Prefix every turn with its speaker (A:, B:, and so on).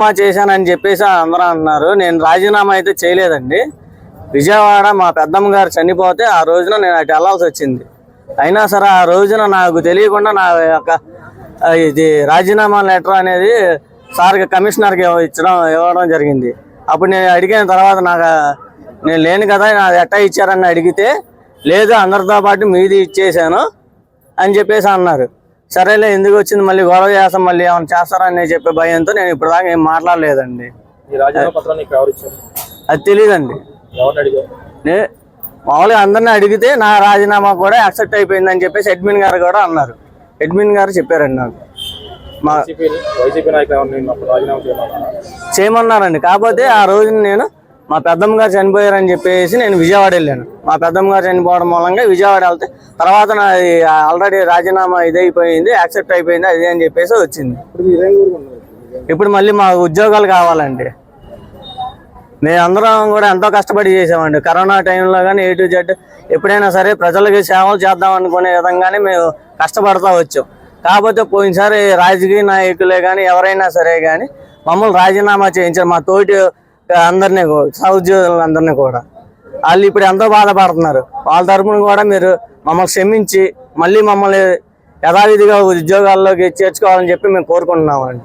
A: రాజీనామా చేశానని చెప్పేసి అందరూ అన్నారు నేను రాజీనామా అయితే చేయలేదండి. విజయవాడ మా పెద్దమ్మ గారు చనిపోతే ఆ రోజున నేను అటు వెళ్ళాల్సి వచ్చింది. అయినా సరే ఆ రోజున నాకు తెలియకుండా నా యొక్క ఇది రాజీనామా లెటర్ అనేది సార్కి కమిషనర్కి ఇచ్చడం ఇవ్వడం జరిగింది. అప్పుడు నేను అడిగిన తర్వాత నాకు నేను లేను కదా నాది ఎట్టా ఇచ్చారని అడిగితే లేదు అందరితో పాటు మీది ఇచ్చేసాను అని చెప్పేసి అన్నారు. సరేలే ఎందుకు వచ్చింది? మళ్ళీ గొడవ చేస్తాం మళ్ళీ ఏమైనా చేస్తారని చెప్పే భయంతో నేను ఇప్పుడు దాకా ఏం మాట్లాడలేదండి. అది తెలియదండి మామూలుగా అందరిని అడిగితే నా రాజీనామా కూడా యాక్సెప్ట్ అయిపోయిందని చెప్పేసి అడ్మిన్ గారు కూడా అన్నారు. అడ్మిన్ గారు చెప్పారండి నాకు. మా చేయమన్నారండి. కాకపోతే ఆ రోజు నేను మా పెద్దమ్మ గారు చనిపోయారని చెప్పేసి నేను విజయవాడ వెళ్ళాను. మా పెద్దమ్మ గారు చనిపోవడం మూలంగా విజయవాడ వెళ్తే తర్వాత నా ఆల్రెడీ రాజీనామా ఇదైపోయింది యాక్సెప్ట్ అయిపోయింది అది అని చెప్పేసి వచ్చింది. ఇప్పుడు మళ్ళీ మా ఉద్యోగాలు కావాలండి. మేము అందరం కూడా ఎంతో కష్టపడి చేసామండి. కరోనా టైంలో కానీ ఏ టు జెడ్ ఎప్పుడైనా సరే ప్రజలకి సేవలు చేద్దాం అనుకునే విధంగానే మేము కష్టపడతా వచ్చాం. కాకపోతే పోయినసారి రాజకీయ నాయకులే కానీ ఎవరైనా సరే కానీ మమ్మల్ని రాజీనామా చేయించారు. మా తోటి అందరినీ కూ- సహోద్యోగులందరినీ కూడా. వాళ్ళు ఇప్పుడు ఎంతో బాధపడుతున్నారు. వాళ్ళ తరపున కూడా మీరు మమ్మల్ని క్షమించి మళ్ళీ మమ్మల్ని యథావిధిగా ఉద్యోగాల్లోకి చేర్చుకోవాలని చెప్పి మేము కోరుకుంటున్నామండి.